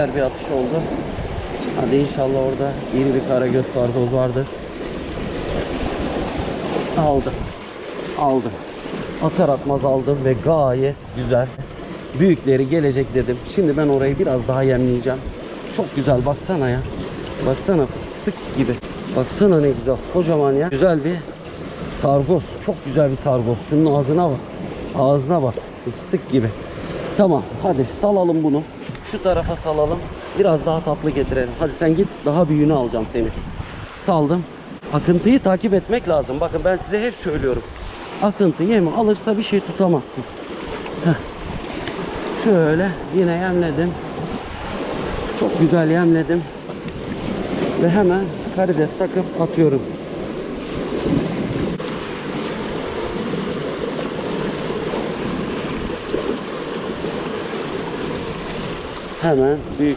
Güzel bir atış oldu. Hadi inşallah orada iri bir karagöz sardoz vardır. Aldım. Aldım. Atar atmaz aldım ve gayet güzel. Büyükleri gelecek dedim. Şimdi ben orayı biraz daha yemleyeceğim. Çok güzel baksana ya. Baksana fıstık gibi. Baksana ne güzel. Kocaman ya. Güzel bir sargoz. Çok güzel bir sargoz. Şunun ağzına bak. Ağzına bak. Fıstık gibi. Tamam hadi salalım bunu. Şu tarafa salalım. Biraz daha tatlı getirelim. Hadi sen git daha büyüğünü alacağım seni. Saldım. Akıntıyı takip etmek lazım. Bakın ben size hep söylüyorum. Akıntı yemi alırsa bir şey tutamazsın. Heh. Şöyle yine yemledim. Çok güzel yemledim. Ve hemen karides takıp atıyorum. Hemen büyük